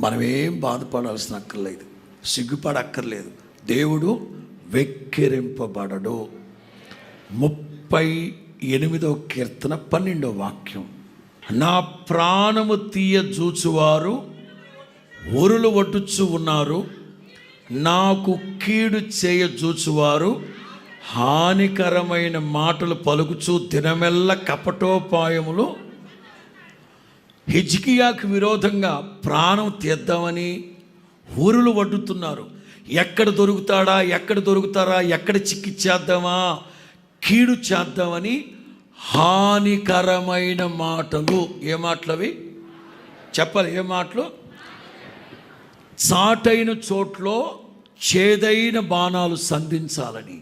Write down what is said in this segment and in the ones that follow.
మనమేం బాధపడాల్సిన అక్కర్లేదు సిగ్గుపడక్కర్లేదు. దేవుడు వెక్కిరింపబడడు. ముప్పై ఎనిమిదో కీర్తన పన్నెండో వాక్యం. నా ప్రాణము తీయ జూచువారు ఒరులు వడ్డుచు ఉన్నారు. నాకు కీడు చేయ జూచువారు హానికరమైన మాటలు పలుకుచూ దినమెల్ల కపటోపాయములు హిజ్కియాకు విరోధంగా ప్రాణం తీద్దామని ఊరులు వడ్డుతున్నారు. ఎక్కడ దొరుకుతాడా ఎక్కడ దొరుకుతారా ఎక్కడ చిక్కిచ్చేద్దామా కీడు చేద్దామని హానికరమైన మాటలు. ఏ మాటలు అవి చెప్పాలి ఏ మాటలు? చాటైన చోట్లో చేదైన బాణాలు సంధించాలని.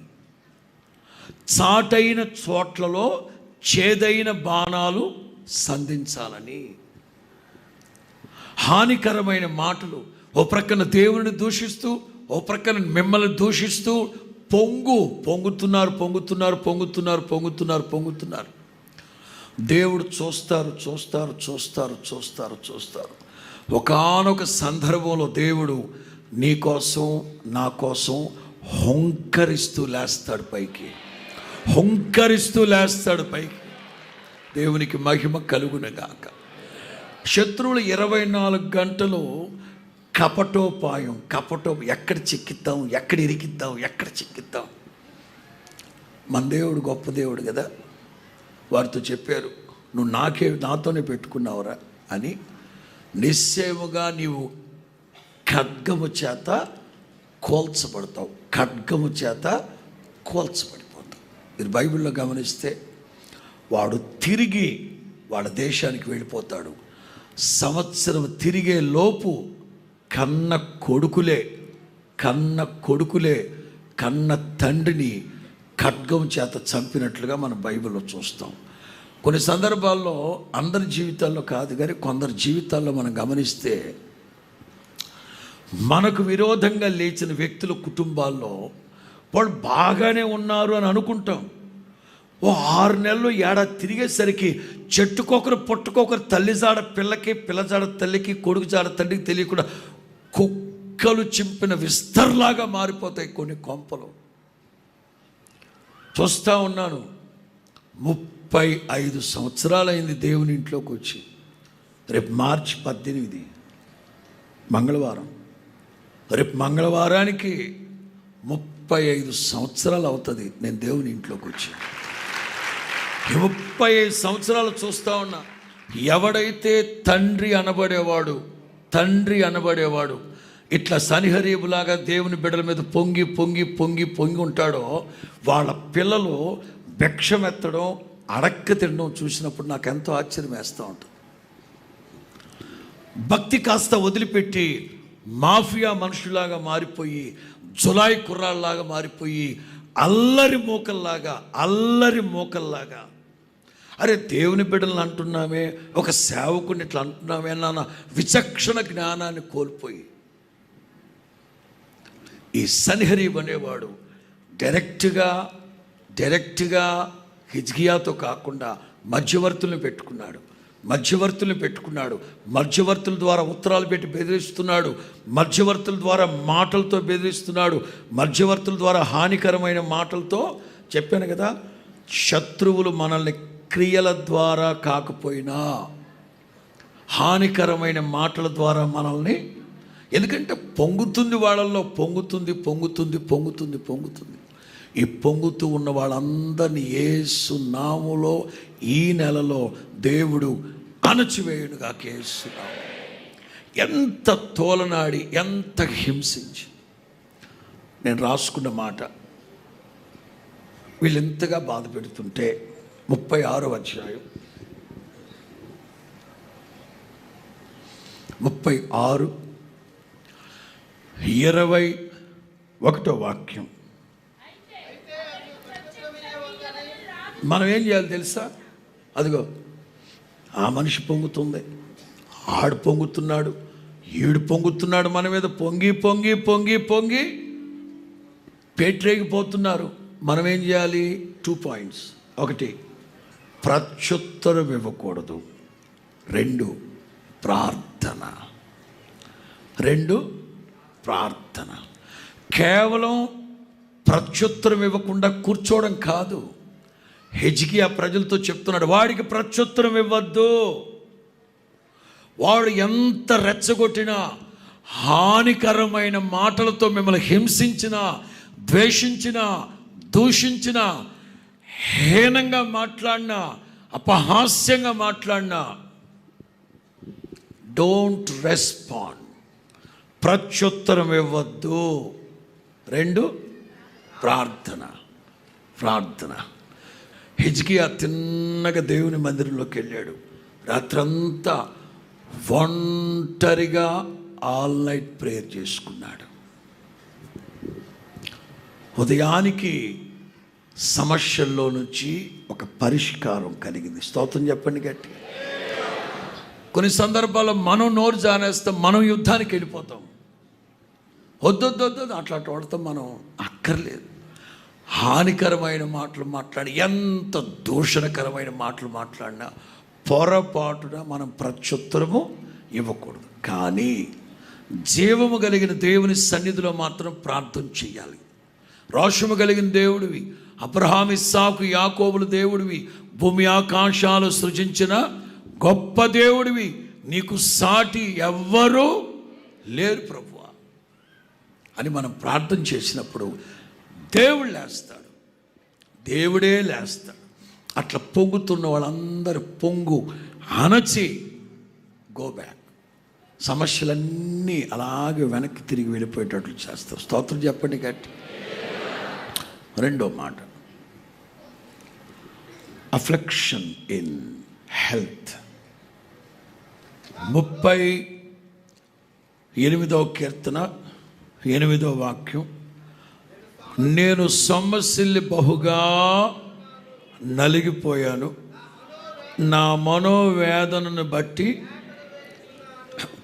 చాటైన చోట్లలో చేదైన బాణాలు సంధించాలని. హానికరమైన మాటలు. ఓ ప్రక్కన దేవుని దూషిస్తూ ఓ ప్రక్కన మిమ్మల్ని దూషిస్తూ పొంగు పొంగుతున్నారు పొంగుతున్నారు పొంగుతున్నారు పొంగుతున్నారు పొంగుతున్నారు. దేవుడు చూస్తారు చూస్తారు చూస్తారు చూస్తారు చూస్తారు. ఒకానొక సందర్భంలో దేవుడు నీ కోసం నా కోసం హుంకరిస్తూ లేస్తాడు పైకి. హుంకరిస్తూ లేస్తాడు పైకి. దేవునికి మహిమ కలుగునగాక. శత్రువులు ఇరవై నాలుగు గంటలు కపటోపాయం కపటో ఎక్కడ చిక్కిద్దాం ఎక్కడ ఇరికిద్దాం ఎక్కడ చిక్కిద్దాం. మన దేవుడు గొప్ప దేవుడు కదా. వారితో చెప్పారు నువ్వు నాకే నాతోనే పెట్టుకున్నావురా అని. నిశ్చయముగా నీవు ఖడ్గము చేత కోల్చబడతావు ఖడ్గము చేత కోల్చబడిపోతావు. మీరు బైబిల్లో గమనిస్తే వాడు తిరిగి వాళ్ళ దేశానికి వెళ్ళిపోతాడు. సంవత్సరం తిరిగే లోపు కన్న కొడుకులే కన్న కొడుకులే కన్న తండ్రిని ఖడ్గం చేత చంపినట్లుగా మనం బైబిల్లో చూస్తాం. కొన్ని సందర్భాల్లో అందరి జీవితాల్లో కాదు కానీ కొందరి జీవితాల్లో మనం గమనిస్తే మనకు విరోధంగా లేచిన వ్యక్తుల కుటుంబాల్లో వాళ్ళు బాగానే ఉన్నారు అని అనుకుంటాం. ఓ ఆరు నెలలు ఏడాది తిరిగేసరికి చెట్టుకొకరు పుట్టుకొకరు తల్లిజాడ పిల్లకి పిల్లజాడ తల్లికి కొడుకు జాడ తండ్రికి తెలియకుండా కుక్కలు చింపిన విస్తర్లాగా మారిపోతాయి కొన్ని కొంపలు. చూస్తూ ఉన్నాను. ముప్పై ఐదు సంవత్సరాలైంది దేవుని ఇంట్లోకి వచ్చి. రేపు మార్చి పద్దెనిమిది మంగళవారం. రేపు మంగళవారానికి ముప్పై ఐదు సంవత్సరాలు అవుతుంది నేను దేవుని ఇంట్లోకి వచ్చి. ముప్పై ఐదు సంవత్సరాలు చూస్తా ఉన్నా. ఎవడైతే తండ్రి అనబడేవాడు తండ్రి అనబడేవాడు ఇట్లా సనిహరీపులాగా దేవుని బిడ్డల మీద పొంగి పొంగి పొంగి పొంగి ఉంటాడో వాళ్ళ పిల్లలు భిక్షమెత్తడం అడక్క తినడం చూసినప్పుడు నాకు ఎంతో ఆశ్చర్యం వేస్తూ ఉంటుంది. భక్తి కాస్త వదిలిపెట్టి మాఫియా మనుషులాగా మారిపోయి జులాయి కుర్రాళ్ళలాగా మారిపోయి అల్లరి మూకల్లాగా అల్లరి మూకల్లాగా అరే దేవుని బిడ్డలను అంటున్నామే ఒక సేవకుని ఇట్లా అంటున్నామే నాన్న విచక్షణ జ్ఞానాన్ని కోల్పోయి. ఈ సన్హరీబ్ అనేవాడు డైరెక్ట్గా డైరెక్ట్గా హిజ్కియాతో కాకుండా మధ్యవర్తులను పెట్టుకున్నాడు. మధ్యవర్తులను పెట్టుకున్నాడు. మధ్యవర్తుల ద్వారా ఉత్తరాలు పెట్టి బెదిరిస్తున్నాడు. మధ్యవర్తుల ద్వారా మాటలతో బెదిరిస్తున్నాడు. మధ్యవర్తుల ద్వారా హానికరమైన మాటలతో చెప్పాను కదా శత్రువులు మనల్ని క్రియల ద్వారా కాకపోయినా హానికరమైన మాటల ద్వారా మనల్ని ఎందుకంటే పొంగుతుంది వాళ్ళల్లో పొంగుతుంది పొంగుతుంది పొంగుతుంది పొంగుతుంది. ఈ పొంగుతూ ఉన్న వాళ్ళందరినీ ఏసు నాములో ఈ నెలలో దేవుడు అణచివేయుడుగా కేసు ఎంత తోలనాడి ఎంత హింసించి. నేను రాసుకున్న మాట వీళ్ళెంతగా బాధ పెడుతుంటే ముప్పై ఆరో అధ్యాయం. ముప్పై ఆరు ఇరవై ఒకటో వాక్యం. మనం ఏం చేయాలి తెలుసా? అదిగో ఆ మనిషి పొంగుతుంది ఆడు పొంగుతున్నాడు ఈడు పొంగుతున్నాడు మన మీద పొంగి పొంగి పొంగి పొంగి పేట్రేగిపోతున్నారు. మనం ఏం చేయాలి? టూ పాయింట్స్ ఒకటి ప్రత్యుత్తరం ఇవ్వకూడదు రెండు ప్రార్థన. రెండు ప్రార్థన. కేవలం ప్రత్యుత్తరం ఇవ్వకుండా కూర్చోవడం కాదు. హెజ్కియా ప్రజలతో చెప్తున్నాడు వాడికి ప్రత్యుత్తరం ఇవ్వద్దు వాడు ఎంత రెచ్చగొట్టినా హానికరమైన మాటలతో మిమ్మల్ని హింసించిన ద్వేషించిన దూషించిన హీనంగా మాట్లాడినా అపహాస్యంగా మాట్లాడినా డోంట్ రెస్పాండ్ ప్రత్యుత్తరం ఇవ్వద్దు. రెండు ప్రార్థన. ప్రార్థన. హిజ్కియా తిన్నగా దేవుని మందిరంలోకి వెళ్ళాడు. రాత్రంతా ఒంటరిగా ఆల్ నైట్ ప్రేయర్ చేసుకున్నాడు. ఉదయానికి సమస్యల్లో నుంచి ఒక పరిష్కారం కలిగింది. స్తోత్రం చెప్పండి గట్టి. కొన్ని సందర్భాల్లో మనం నోరు జానేస్తాం మనం యుద్ధానికి వెళ్ళిపోతాం. వద్దొద్దొద్దు అట్లాంటి వాడతాం మనం అక్కర్లేదు. హానికరమైన మాటలు మాట్లాడి ఎంత దూషణకరమైన మాటలు మాట్లాడినా పొరపాటున మనం ప్రత్యుత్తరము ఇవ్వకూడదు. కానీ జీవము కలిగిన దేవుని సన్నిధిలో మాత్రం ప్రార్థన చేయాలి. రోషము కలిగిన దేవుడివి అబ్రహాం ఇస్సాకు యాకోబులు దేవుడివి. భూమి ఆకాశాలు సృజించిన గొప్ప దేవుడివి. నీకు సాటి ఎవ్వరూ లేరు ప్రభు అని మనం ప్రార్థన చేసినప్పుడు దేవుడు లేస్తాడు. దేవుడే లేస్తాడు. అట్లా పొంగుతున్న వాళ్ళందరూ పొంగు అణచి గో బ్యాక్ సమస్యలన్నీ అలాగే వెనక్కి తిరిగి వెళ్ళిపోయేటట్లు చేస్తారు. స్తోత్రం చెప్పండి గట్టి. రెండో మాట. అఫ్లెక్షన్ ఇన్ హెల్త్ ముప్పై ఎనిమిదో కీర్తన ఎనిమిదో వాక్యం. నేను సొమ్మసిల్లి బహుగా నలిగిపోయాను. నా మనోవేదనను బట్టి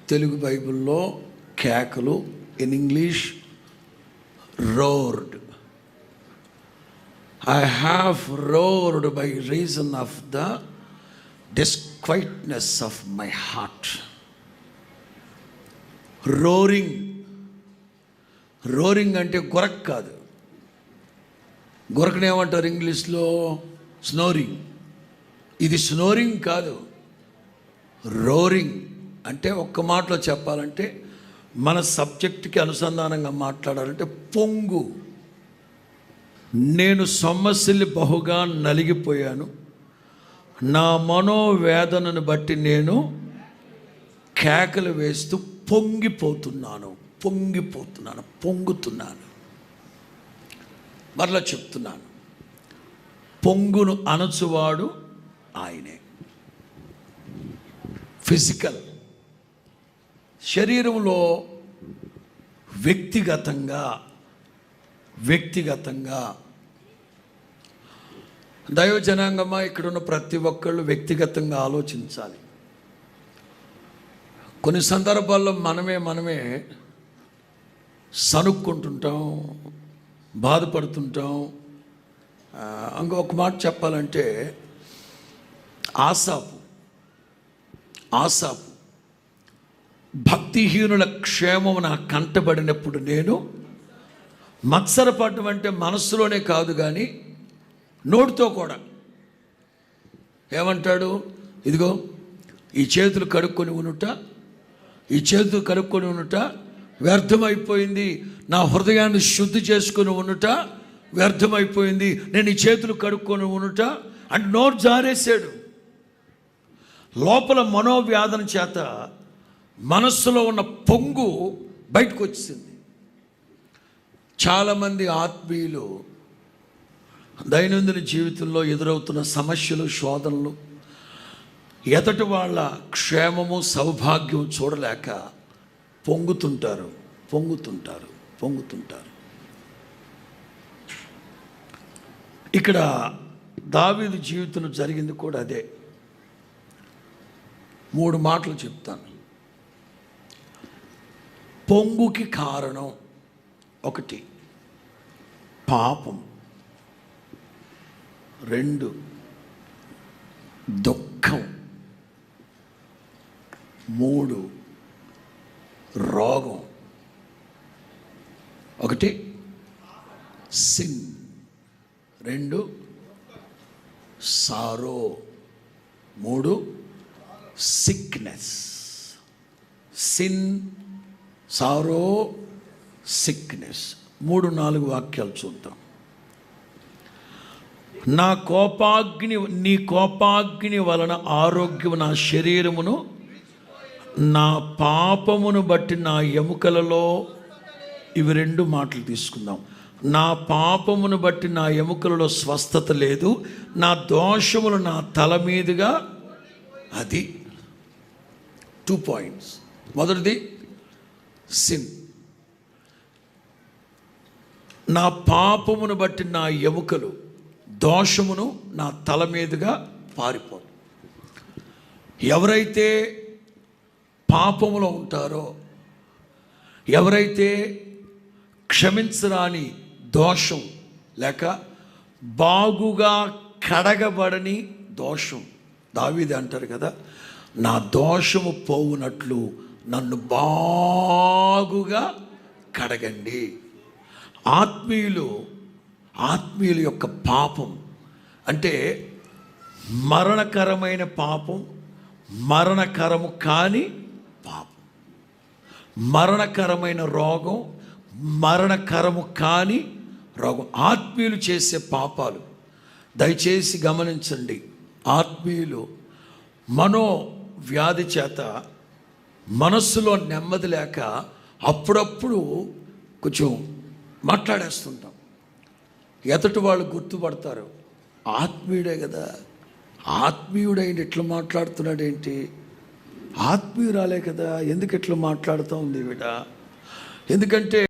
తెలుగు బైబిల్లో కేకలు in English roared I have roared by reason of the disquietness of my heart roaring roaring అంటే గొరక్ కాదు. గొరకనేమంటారు ఇంగ్లీష్లో స్నోరింగ్ ఇది స్నోరింగ్ కాదు. రోరింగ్ అంటే ఒక్క మాటలో చెప్పాలంటే మన సబ్జెక్టుకి అనుసంధానంగా మాట్లాడాలంటే పొంగు. నేను సమస్యలు బహుగా నలిగిపోయాను. నా మనోవేదనను బట్టి నేను కేకలు వేస్తూ పొంగిపోతున్నాను పొంగిపోతున్నాను పొంగుతున్నాను. మరలా చెప్తున్నాను పొంగును అనచువాడు ఆయనే. ఫిజికల్ శరీరంలో వ్యక్తిగతంగా వ్యక్తిగతంగా. దైవజనాంగమా ఇక్కడున్న ప్రతి ఒక్కళ్ళు వ్యక్తిగతంగా ఆలోచించాలి. కొన్ని సందర్భాల్లో మనమే మనమే సనుక్కుంటుంటాం బాధపడుతుంటాం. ఇంకొక మాట చెప్పాలంటే ఆసాపు ఆసాపు భక్తిహీనుల క్షేమం నా కంటబడినప్పుడు నేను మత్సరపడటం అంటే మనస్సులోనే కాదు కానీ నోటితో కూడా. ఏమంటాడు? ఇదిగో ఈ చేతులు కడుక్కొని ఉనుట ఈ చేతులు కడుక్కొని ఉనుట వ్యర్థమైపోయింది. నా హృదయాన్ని శుద్ధి చేసుకొని ఉనుట వ్యర్థమైపోయింది. నేను ఈ చేతులు కడుక్కొని ఉనుట అంటే నోరు జారేశాడు. లోపల మనోవ్యాధన చేత మనస్సులో ఉన్న పొంగు బయటకు వచ్చింది చాలామంది ఆత్మీయులు దైనందిన జీవితంలో ఎదురవుతున్న సమస్యలు శోధనలు ఎదటి వాళ్ళ క్షేమము సౌభాగ్యం చూడలేక పొంగుతుంటారు పొంగుతుంటారు పొంగుతుంటారు. ఇక్కడ దావీదు జీవితంలో జరిగింది కూడా అదే. మూడు మాటలు చెప్తాను. పొంగుకి కారణం. ఒకటి. పాపం. రెండు. దుఃఖం. మూడు. రోగం. ఒకటి. సిన్. రెండు. సారో. మూడు. సిక్నెస్. సిన్. సారో. సిక్నెస్ మూడు నాలుగు వాక్యాలు చూద్దాం. నా కోపాగ్ని నీ కోపాగ్ని వలన ఆరోగ్యము నా శరీరమును నా పాపమును బట్టి నా ఎముకలలో ఇవి రెండు మాటలు తీసుకుందాం. నా పాపమును బట్టి నా ఎముకలలో స్వస్థత లేదు. నా దోషములు నా తల మీదుగా అది. టూ పాయింట్స్ మొదటిది సిన్ నా పాపమును బట్టి నా ఎముకలు దోషమును నా తల మీదుగా పారిపోను. ఎవరైతే పాపములో ఉంటారో ఎవరైతే క్షమించరాని దోషం లేక బాగుగా కడగబడని దోషం దావీది అంటారు కదా నా దోషము పోవునట్లు నన్ను బాగుగా కడగండి. ఆత్మీయులు ఆత్మీయుల యొక్క పాపం. అంటే మరణకరమైన పాపం మరణకరము కాని పాపం. మరణకరమైన రోగం మరణకరము కాని రోగం. ఆత్మీయులు చేసే పాపాలు. దయచేసి గమనించండి ఆత్మీయులు మనో వ్యాధి చేత మనస్సులో నెమ్మది లేక అప్పుడప్పుడు కొంచెం మాట్లాడేస్తుంటాం. ఎదటి వాళ్ళు గుర్తుపడతారు ఆత్మీయుడే కదా. ఆత్మీయుడైన ఇట్లా మాట్లాడుతున్నాడు ఏంటి ఆత్మీయురాలే కదా ఎందుకు ఇట్లా మాట్లాడుతూ ఉంది విడ ఎందుకంటే